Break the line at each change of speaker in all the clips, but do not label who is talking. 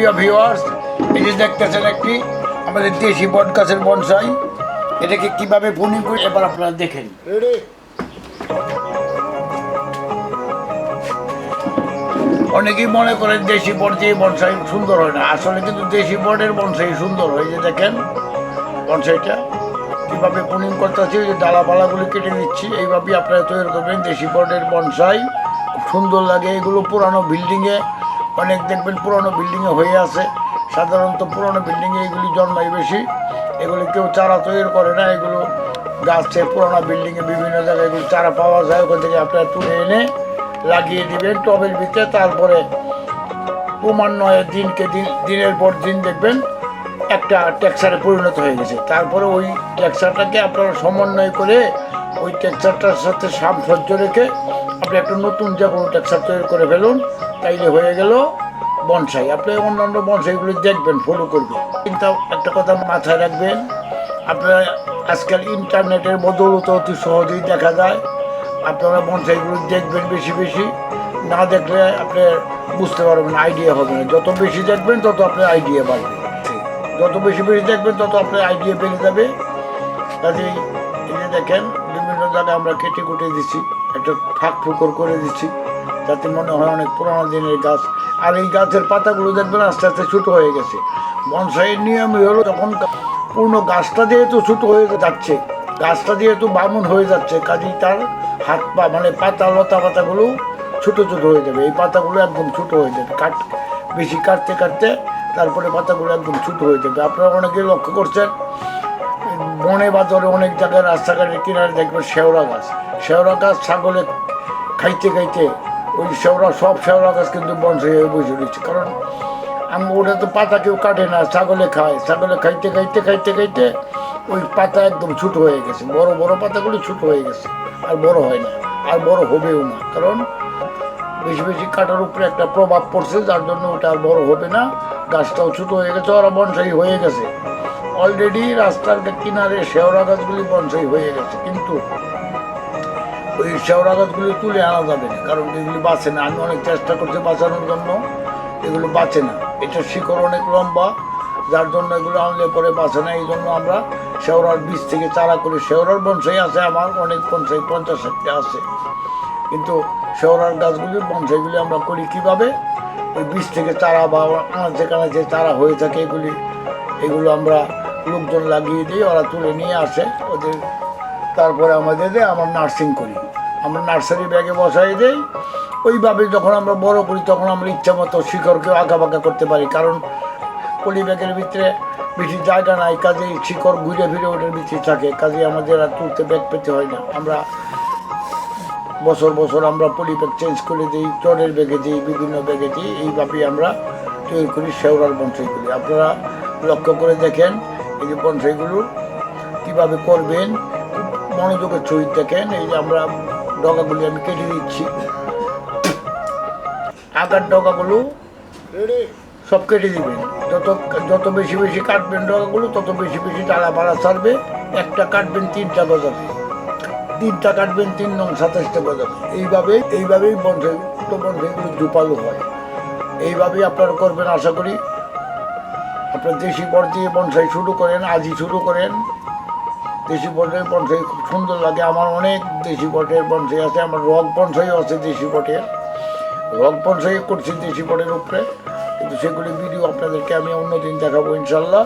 প্রিয় ভিউয়ার্স এই যে দেখতেছেন একটি আমাদের দেশি বট গাছের বনসাই এটাকে কীভাবে পুনিং করে এবার আপনারা দেখেন। অনেকেই মনে করেন দেশি বট দিয়ে বনসাই সুন্দর হয় না। আসলে কিন্তু দেশি বটের বনসাই সুন্দর হয় যে দেখেন বনসাইটা। কীভাবে পুনিং করতেছি ওই যে ডালাপালাগুলি কেটে নিচ্ছি এইভাবেই আপনারা তৈরি করবেন দেশি বটের বনসাই। সুন্দর লাগে এগুলো পুরানো বিল্ডিংয়ে অনেক দেখবেন পুরানো বিল্ডিংয়ে হয়ে আছে। সাধারণত পুরানো বিল্ডিংয়ে এগুলি জন্মায় বেশি। এগুলি কেউ চারা তৈরি করে না, এগুলো গাছে পুরোনো বিল্ডিংয়ে বিভিন্ন জায়গায় এগুলো চারা পাওয়া যায়, ওখান থেকে আপনারা তুলে এনে লাগিয়ে দিবেন। টবের ভিতরে তারপরে ক্রমান্বয়ে দিনকে দিন, দিনের পর দিন দেখবেন একটা টেক্সারে পরিণত হয়ে গেছে। তারপরে ওই টেক্সারটাকে আপনারা সমন্বয় করে ওই টেক্সারটার সাথে সামসজ্জ রেখে আপনি একটা নতুন যে কোনো টেক্সার তৈরি করে ফেলুন। তাইলে হয়ে গেল বনসাই। আপনি অন্যান্য বনসাইগুলি দেখবেন ফলো করবেন। কিন্তু একটা কথা মাথায় রাখবেন, আপনারা আজকাল ইন্টারনেটের বদৌলতে অতি সহজেই দেখা যায়। আপনারা বনসাইগুলো দেখবেন বেশি বেশি। না দেখলে আপনি বুঝতে পারবেন আইডিয়া হবে না। যত বেশি দেখবেন, তত আপনার আইডিয়া বাড়বে। যত বেশি বেশি দেখবেন, তত আপনার আইডিয়া বেড়ে যাবে। কাজেই এই দেখেন, বিভিন্ন জায়গায় আমরা কেটে কুটে দিচ্ছি। একটা ফাঁক ফুকর করে দিচ্ছি, যাতে মনে হয় অনেক পুরানো দিনের গাছ। আর এই গাছের পাতাগুলো দেখবেন আস্তে আস্তে ছোটো হয়ে গেছে। বনসাইয়ের নিয়মই হলো যখন পূর্ণ গাছটা যেহেতু ছোটো হয়ে যাচ্ছে, গাছটা যেহেতু বামুন হয়ে যাচ্ছে, কাজেই তার হাত পা মানে পাতা লতা পাতাগুলো ছোটো ছোটো হয়ে যাবে। এই পাতাগুলো একদম ছোটো হয়ে যাবে। কাট, বেশি কাটতে কাটতে তারপরে পাতাগুলো একদম ছোটো হয়ে যাবে। আপনারা অনেকে লক্ষ্য করছেন বনে বাজারে অনেক জায়গায় রাস্তাঘাটের কিনারে দেখবেন শেওড়া গাছ। শেওড়া গাছ ছাগলে খাইতে খাইতে ওই শেওড়া, সব শেওড়া গাছ কিন্তু বনসাই হয়ে বসে রয়েছে। কারণ আমি, ওটা তো পাতা কেউ কাটে না, ছাগলে খায়। ছাগলে খাইতে খাইতে খাইতে খাইতে ওই পাতা একদম ছোটো হয়ে গেছে। বড় বড় পাতাগুলো ছোটো হয়ে গেছে। আর বড় হয় না, আর বড় হবেও না। কারণ বেশি বেশি কাটার উপরে একটা প্রভাব পড়ছে, যার জন্য ওটা আর বড় হবে না। গাছটাও ছোটো হয়ে গেছে, ওরা বনসাই হয়ে গেছে। অলরেডি রাস্তার কিনারে শেওড়া গাছগুলি বনসাই হয়ে গেছে, কিন্তু ওই শেওড়া গাছগুলি তুলে আনা যাবে না, কারণ এগুলি বাঁচে না। আমি অনেক চেষ্টা করছি বাঁচানোর জন্য, এগুলো বাঁচে না। এটা শিকড় অনেক লম্বা, যার জন্য এগুলো আনলে পরে বাঁচে না এই জন্য আমরা শেওড়ার বীজ থেকে চারা করি, শেওড়ার বনসাই আছে আমার, অনেক বনসাই, পঞ্চাশ ষাটটা আছে। কিন্তু শেওড়ার গাছগুলি, বনসাইগুলি আমরা করি কীভাবে? ওই বীজ থেকে চারা বা আনাচে কানাচে চারা হয়ে থাকে এগুলি, এগুলো আমরা লোকজন লাগিয়ে দিই ওরা তুলে নিয়ে আসে। ওদের তারপরে আমাদের আমরা নার্সিং করি। আমরা নার্সারি ব্যাগে বসাই দিই। ওইভাবে যখন আমরা বড় করি, তখন আমরা ইচ্ছা মতো শিকড়কেও আঁকা বাঁকা করতে পারি। কারণ পলি ব্যাগের ভিতরে বেশি জায়গা নাই, কাজেই শিকড় ঘুরে ফিরে ওটার ভিতরে থাকে। কাজে আমাদের আর তুলতে ব্যাগ পেতে হয় না। আমরা বছর বছর আমরা পলি ব্যাগ চেঞ্জ করে দিই, চরের ব্যাগে দিই, বিভিন্ন ব্যাগে দিই। এইভাবেই আমরা তৈরি করি, শেওড়ার বনসাই করি। আপনারা লক্ষ্য করে দেখেন এই যে বনসাইগুলো কীভাবে করবেন মনোযোগের সহিত দেখেন এই যে আমরা ডগাগুলি আমি কেটে দিচ্ছি। আগার ডগাগুলো সব কেটে দিবেন। যত যত বেশি বেশি কাটবেন ডগাগুলো তত বেশি বেশি ডালা পাড়া ছাড়বে। একটা কাটবেন তিনটা গজাবে। তিনটা কাটবেন তিন নং সাতাশটা গজাবে। এইভাবে এইভাবেই বনসাই তো বনসাইগুলো জুপালো হয়। এইভাবেই আপনারা করবেন আশা করি। আপনার দেশি বর দিয়ে বনসাই শুরু করেন, আজই শুরু করেন। দেশি বটের বনসাই খুব সুন্দর লাগে। আমার অনেক দেশি বটের বনসাই আছে, আমার রক বনসাইও আছে দেশি বটের রক বনসাই করছি দেশি বটের উপরে, কিন্তু সেগুলি ভিডিও আপনাদেরকে আমি অন্যদিন দেখাবো ইনশাল্লাহ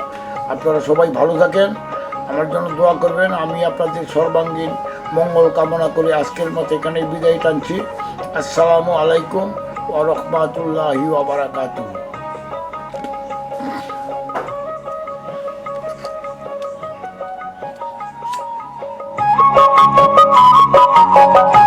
আপনারা সবাই ভালো থাকেন, আমার জন্য দোয়া করবেন। আমি আপনাদের সর্বাঙ্গীন মঙ্গল কামনা করে আজকের মতো এখানে বিদায় টানছি। আসসালামু আলাইকুম ও রহমাতুল্লাহি
Música